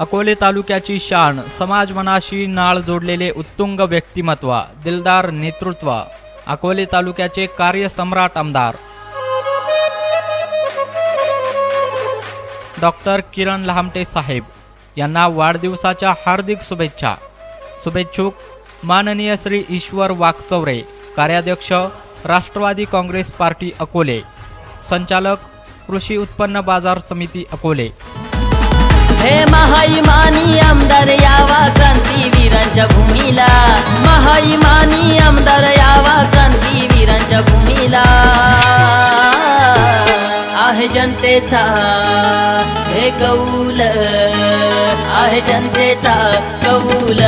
अकोले तालुक्याची शान समाज मनाशी नाळ जोडलेले उत्तुंग व्यक्तिमत्व दिलदार नेतृत्व. अकोले तालुक्याचे कार्यसम्राट आमदार. डॉक्टर किरण लहामटे साहेब यांना वाढदिवसाच्या हार्दिक शुभेच्छा. शुभेच्छुक माननीय श्री ईश्वर वाकचौरे कार्याध्यक्ष राष्ट्रवादी काँग्रेस पार्टी अकोले संचालक कृषी उत्पन्न बाजार समिती अकोले. महाइमानी आमदार यावा क्रांतीवीरांच्या भूमीला. आहे जनतेचा हे कौल आहे जनतेचा कौल.